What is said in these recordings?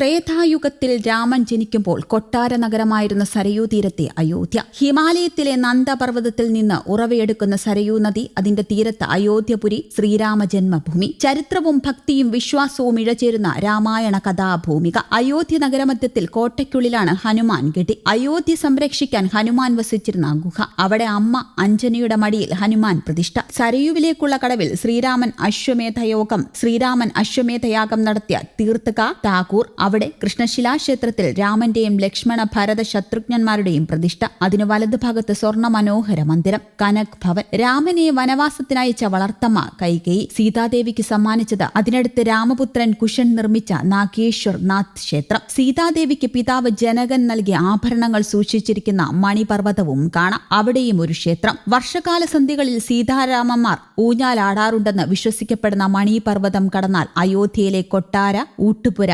ത്രേതായുഗത്തിൽ രാമൻ ജനിക്കുമ്പോൾ കൊട്ടാര നഗരമായിരുന്ന സരയൂ തീരത്തെ അയോധ്യ. ഹിമാലയത്തിലെ നന്ദപർവതത്തിൽ നിന്ന് ഉറവയെടുക്കുന്ന സരയൂ നദി അതിന്റെ തീരത്ത് അയോധ്യപുരി ശ്രീരാമ ജന്മഭൂമി. ചരിത്രവും ഭക്തിയും വിശ്വാസവും ഇഴചേരുന്ന രാമായണ കഥാഭൂമിക. അയോധ്യ നഗരമധ്യത്തിൽ കോട്ടയ്ക്കുള്ളിലാണ് ഹനുമാൻ ഗഡി. അയോധ്യ സംരക്ഷിക്കാൻ ഹനുമാൻ വസിച്ചിരുന്ന ഗുഹ. അവിടെ അമ്മ അഞ്ജനയുടെ മടിയിൽ ഹനുമാൻ പ്രതിഷ്ഠ. സരയുവിലേക്കുള്ള കടവിൽ ശ്രീരാമൻ അശ്വമേധയോഗം ശ്രീരാമൻ അശ്വമേധയാഗം നടത്തിയ തീർത്ഥക താക്കൂർ അവിടെ കൃഷ്ണശിലാക്ഷേത്രത്തിൽ രാമന്റെയും ലക്ഷ്മണ ഭരത ശത്രുഘ്നന്മാരുടെയും പ്രതിഷ്ഠ. അതിനു വലതുഭാഗത്ത് സ്വർണ മനോഹര മന്ദിരം. കനക് ഭവൻ. രാമനെ വനവാസത്തിനയച്ച വളർത്തമ്മ കൈകേയി. സീതാദേവിക്ക് സമ്മാനിച്ചത് അതിനടുത്ത് രാമപുത്രൻ കുഷൻ നിർമ്മിച്ച നാഗേശ്വർ നാഥ് ക്ഷേത്രം. സീതാദേവിക്ക് പിതാവ് ജനകൻ നൽകിയ ആഭരണങ്ങൾ സൂക്ഷിച്ചിരിക്കുന്ന മണിപർവതവും കാണാം. അവിടെയും ഒരു ക്ഷേത്രം. വർഷകാല സന്ധികളിൽ സീതാരാമന്മാർ ഊഞ്ഞാലാടാറുണ്ടെന്ന് വിശ്വസിക്കപ്പെടുന്ന മണിപർവതം കടന്നാൽ അയോധ്യയിലെ കൊട്ടാര ഊട്ടുപുര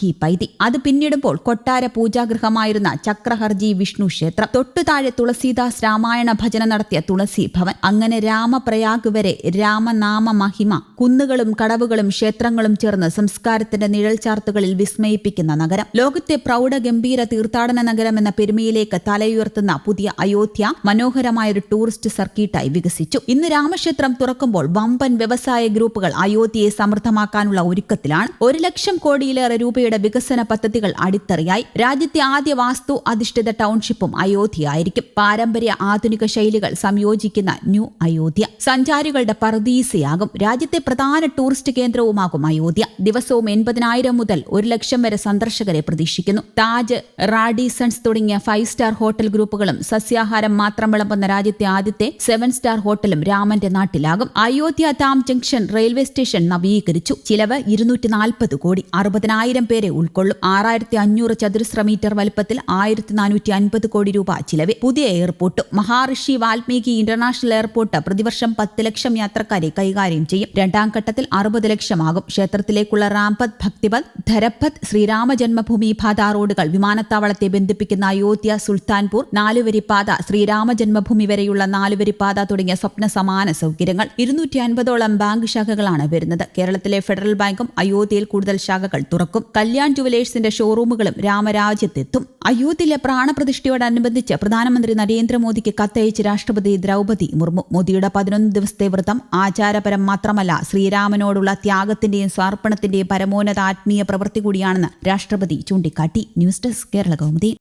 രാംഖി പൈതി. അത് പിന്നിടുമ്പോൾ കൊട്ടാര പൂജാഗൃഹമായിരുന്ന ചക്രഹർജി വിഷ്ണു ക്ഷേത്രം. തൊട്ടുതാഴെ തുളസീദാസ് രാമായണ ഭജന നടത്തിയ തുളസി ഭവൻ. അങ്ങനെ രാമപ്രയാഗ് വരെ രാമനാമ മഹിമ കുന്നുകളും കടവുകളും ക്ഷേത്രങ്ങളും ചേർന്ന് സംസ്കാരത്തിന്റെ നിഴൽ ചാർത്തുകളിൽ വിസ്മയിപ്പിക്കുന്ന നഗരം. ലോകത്തെ പ്രൗഢ ഗംഭീര തീർത്ഥാടന നഗരം എന്ന പെരുമയിലേക്ക് തലയുയർത്തുന്ന പുതിയ അയോധ്യ മനോഹരമായ ഒരു ടൂറിസ്റ്റ് സർക്കിട്ടായി വികസിച്ചു. ഇന്ന് രാമക്ഷേത്രം തുറക്കുമ്പോൾ വമ്പൻ വ്യവസായ ഗ്രൂപ്പുകൾ അയോധ്യയെ സമൃദ്ധമാക്കാനുള്ള ഒരുക്കത്തിലാണ്. ഒരു ലക്ഷം കോടിയിലേറെ രൂപയുടെ വികസന പദ്ധതികൾ അടിത്തറയായി. രാജ്യത്തെ ആദ്യ വാസ്തു അധിഷ്ഠിത ടൗൺഷിപ്പും അയോധ്യയായിരിക്കും. പാരമ്പര്യ ആധുനിക ശൈലികൾ സംയോജിക്കുന്ന ന്യൂ അയോധ്യ. സഞ്ചാരികളുടെ പറദീസയാകും രാജ്യത്തെ പ്രധാന ടൂറിസ്റ്റ് കേന്ദ്രവുമാകും അയോധ്യ. ദിവസവും എൺപതിനായിരം മുതൽ ഒരു ലക്ഷം വരെ സന്ദർശകരെ പ്രതീക്ഷിക്കുന്നു. താജ് റാഡിസൺസ് തുടങ്ങിയ ഫൈവ് സ്റ്റാർ ഹോട്ടൽ ഗ്രൂപ്പുകളും സസ്യാഹാരം മാത്രം വിളമ്പുന്ന രാജ്യത്തെ ആദ്യത്തെ സെവൻ സ്റ്റാർ ഹോട്ടലും രാമന്റെ നാട്ടിലാകും. അയോധ്യ താം ജംഗ്ഷൻ റെയിൽവേ സ്റ്റേഷൻ നവീകരിച്ചു. ചിലവ് ഇരുന്നൂറ്റി നാൽപ്പത് കോടി. അറുപതിനായിരം പേരെ ഉൾക്കൊള്ളും. ആറായിരത്തി അഞ്ഞൂറ് ചതുരശ്ര മീറ്റർ വലുപ്പത്തിൽ ആയിരത്തി നാനൂറ്റി അൻപത് കോടി രൂപ ചിലവ് പുതിയ airport Maharishi Valmiki international airport പ്രതിവർഷം പത്ത് ലക്ഷം യാത്രക്കാരെ കൈകാര്യം ചെയ്യും. രണ്ടാം ഘട്ടത്തിൽ അറുപത് ലക്ഷമാകും. ക്ഷേത്രത്തിലേക്കുള്ള റാംപത് ഭക്തിപത് ധരപത് ശ്രീരാമ ജന്മഭൂമി പാത റോഡുകൾ വിമാനത്താവളത്തെ ബന്ധിപ്പിക്കുന്ന അയോധ്യ സുൽത്താൻപൂർ നാലുവരിപ്പാത ശ്രീരാമ ജന്മഭൂമി വരെയുള്ള നാലുവരിപ്പാത തുടങ്ങിയ സ്വപ്ന സമാന സൗകര്യങ്ങൾ ഇരുന്നൂറ്റി അൻപതോളം ബാങ്ക് ശാഖകളാണ് വരുന്നത്. കേരളത്തിലെ ഫെഡറൽ ബാങ്കും അയോധ്യയിൽ കൂടുതൽ ശാഖകൾ തുറക്കും. കല്യാൺ ജുവലേഴ്സിന്റെ ഷോറൂമുകളും രാമരാജ്യത്തെത്തും. അയോധ്യയിലെ പ്രാണപ്രതിഷ്ഠയോടനുബന്ധിച്ച് പ്രധാനമന്ത്രി നരേന്ദ്രമോദിക്ക് കത്തയച്ച് രാഷ്ട്രപതി ദ്രൗപതി മുർമു. മോദിയുടെ പതിനൊന്ന് ദിവസത്തെ വ്രതം ആചാരപരം മാത്രമല്ല ശ്രീരാമനോടുള്ള ത്യാഗത്തിന്റെയും സമർപ്പണത്തിന്റെയും പരമോന്നത ആത്മീയ പ്രവൃത്തി കൂടിയാണെന്ന് രാഷ്ട്രപതി ചൂണ്ടിക്കാട്ടി. News desk Kerala Kaumudi.